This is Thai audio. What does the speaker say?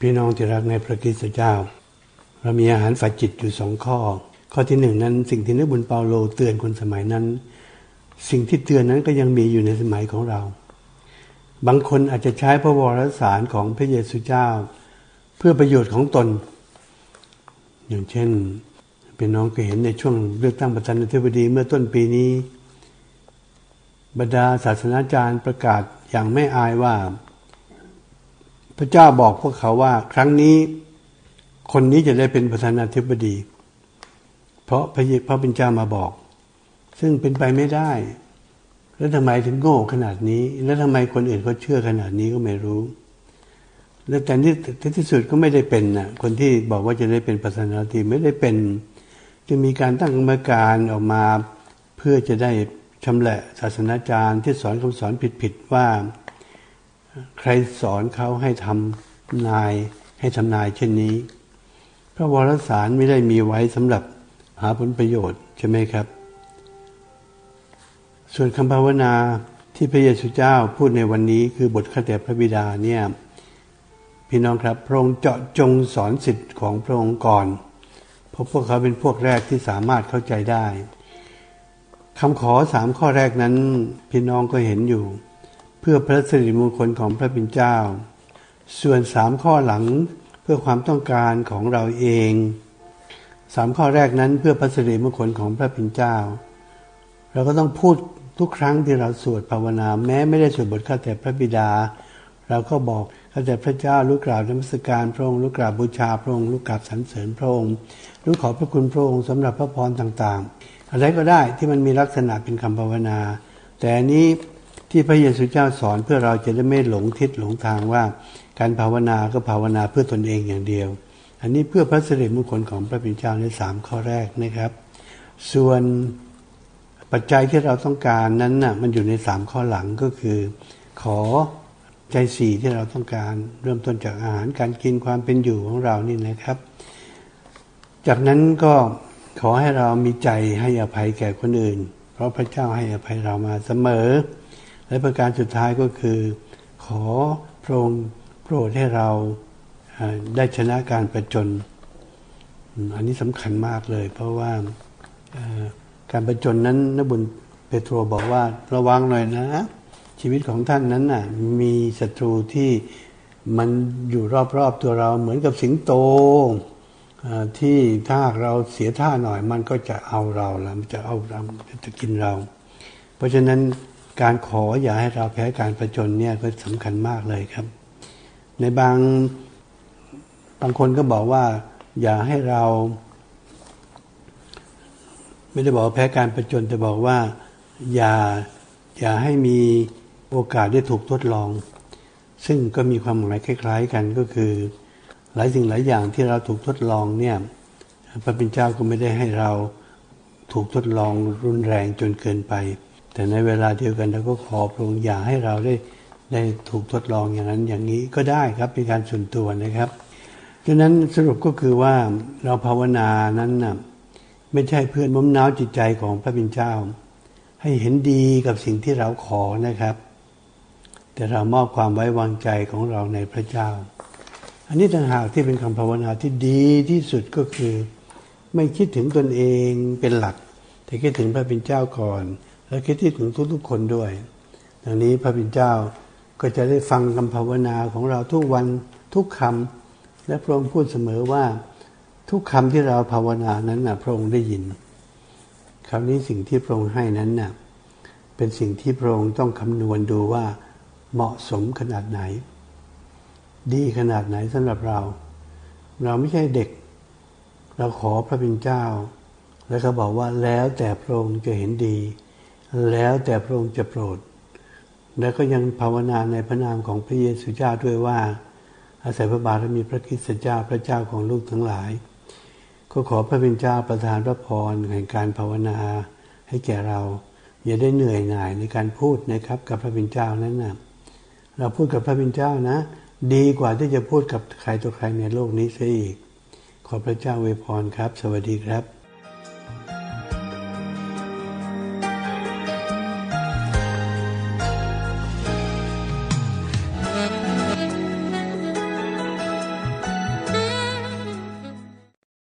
พี่น้องที่รักในพระคริสต์เจ้า เรามีอาหารฝ่ายจิตอยู่สองข้อ ข้อที่หนึ่งนั้น สิ่งที่นักบุญเปาโลเตือนคนสมัยนั้น สิ่งที่เตือนนั้นก็ยังมีอยู่ในสมัยของเรา บางคนอาจจะใช้พระวรสารของพระเยซูเจ้า เพื่อประโยชน์ของตน อย่างเช่นเป็นน้องเคยเห็นในช่วงเลือกตั้งประธานาธิบดีเมื่อต้นปีนี้ บรรดาศาสนาจารย์ประกาศอย่างไม่อายว่า พระเจ้าบอกพวกเขาว่า ครั้งนี้คนนี้จะได้เป็นประธานาธิบดี เพราะพระเยพระเป็นเจ้ามาบอก ซึ่งเป็นไปไม่ได้ แล้วทำไมถึงโง่ขนาดนี้ แล้วทำไมคนอื่นเขาเชื่อขนาดนี้ก็ไม่รู้ แล้วแต่ที่ที่สุดก็ไม่ได้เป็นนะคนที่บอกว่าจะได้เป็นประธานาธิบดีไม่ได้เป็นจะมีการตั้งกรรมการออกมาเพื่อจะได้ชำแหละศาสนาจารย์ที่สอนคำสอนผิดๆว่า ใครสอนเขาให้ทำนายให้ทำนายเช่นนี้ พระวรสารไม่ได้มีไว้สำหรับหาผลประโยชน์ใช่ไหมครับ ส่วนคำภาวนาที่พระเยซูเจ้าพูดในวันนี้คือบทข้าแต่พระบิดาเนี่ยพี่น้องครับ พระองค์เจาะจงสอนสิทธิ์ของพระองค์ก่อน เพราะพวกเขาเป็นพวกแรกที่สามารถเข้าใจได้คำขอสามข้อแรกนั้น พี่น้องก็เห็นอยู่ เพื่อพระสิริมงคลของพระบิดาเจ้า ส่วนสามข้อหลังเพื่อความต้องการของเราเองสามข้อแรกนั้นเพื่อพระสิริมงคลของพระบิดาเจ้า เราก็ต้องพูดทุกครั้งที่เราสวดภาวนา แม้ไม่ได้สวดบทข้าแต่พระบิดา เราก็บอกข้าแต่พระเจ้าลูกกราบนมัสการพระองค์ลูกกราบบูชาพระองค์ลูกกราบสรรเสริญพระองค์ลูกขอพระคุณพระองค์สำหรับพระพรต่างๆ อะไรก็ได้ที่มันมีลักษณะเป็นคำภาวนา แต่อันนี้ ที่พระเยซูเจ้าสอนเพื่อเราจะได้ไม่หลงทิศหลงทางว่า การภาวนาก็ภาวนาเพื่อตนเองอย่างเดียว อันนี้เพื่อพระสิริมงคลของพระบิดาเจ้าในสามข้อแรกนะครับ ส่วนปัจจัยที่เราต้องการนั้นน่ะมันอยู่ในสามข้อหลังก็คือ ขอใจสี่ที่เราต้องการเริ่มต้นจากอาหารการกินความเป็นอยู่ของเรานี่นะครับ จากนั้นก็ขอให้เรามีใจให้อภัยแก่คนอื่น เพราะพระเจ้าให้อภัยเรามาเสมอ และประการสุดท้ายก็คือ ขอพระองค์โปรดให้เราได้ชนะการประจน อันนี้สำคัญมากเลย เพราะว่าการประจนนั้นนบุญเปโตรบอกว่าระวังหน่อยนะ ชีวิตของท่านนั้นน่ะมีศัตรูที่มันอยู่รอบๆตัวเราเหมือนกับสิงโตที่ถ้าเราเสียท่าหน่อยมันก็จะเอาเราแล้วมันจะเอาเราจะกินเรา เพราะฉะนั้น การขออย่าให้เราแพ้การประจนเนี่ยก็สำคัญมากเลยครับ ในบางบางคนก็บอกว่า อย่าให้เรา ไม่ได้บอกแพ้การประจนแต่บอกว่า อย่าอย่าให้มีโอกาสได้ถูกทดลอง ซึ่งก็มีความหมายคล้าย ๆ กันก็คือ หลายสิ่งหลายอย่างที่เราถูกทดลองเนี่ยพระเป็นเจ้าก็ไม่ได้ให้เราถูกทดลองรุนแรงจนเกินไป แต่ในเวลาเดียวกันเราก็ขอพระองค์อย่าให้เราได้ได้ถูกทดลองอย่างนั้นอย่างนี้ก็ได้ครับเป็นการส่วนตัวนะครับดังนั้นสรุปก็คือว่าเราภาวนานั้นนะ่ะไม่ใช่เพื่อนม้มน้าวจิตใจของพระบิดาเจ้า ให้เห็นดีกับสิ่งที่เราขอนะครับ แต่เรามอบความไว้วางใจของเราในพระเจ้า อันนี้ต่างหากที่เป็นคำภาวนาที่ดีที่สุดก็คือ ไม่คิดถึงตนเองเป็นหลัก แต่คิดถึงพระบิดาเจ้าก่อน และคิดที่ถึงทุกๆคนด้วย ดังนี้พระบิดาเจ้าก็จะได้ฟังคำภาวนาของเราทุกวันทุกคำและพระองค์พูดเสมอว่าทุกคำที่เราภาวนานั้นนะพระองค์ได้ยินคราวนี้สิ่งที่พระองค์ให้นั้นนะ่ะเป็นสิ่งที่พระองค์ต้องคำนวณดูว่าเหมาะสมขนาดไหน ดีขนาดไหนสำหรับเรา เราไม่ใช่เด็ก เราขอพระบิดาเจ้า แล้วก็บอกว่าแล้วแต่พระองค์จะเห็นดี แล้วแต่พระองค์จะโปรด แล้วก็ยังภาวนาในพระนามของพระเยซูเจ้าด้วยว่า อาศัยพระบารมีพระคริสต์เจ้าพระเจ้าของลูกทั้งหลาย ก็ขอพระเป็นเจ้าประทานพระพรแห่งการภาวนาให้แก่เรา อย่าได้เหนื่อยหน่ายในการพูดนะครับกับพระเป็นเจ้านั้นนะเราพูดกับพระเป็นเจ้านะ ดีกว่าที่จะพูดกับใครตัวใครในโลกนี้เสียอีก ขอพระเจ้าเวพรครับ สวัสดีครับ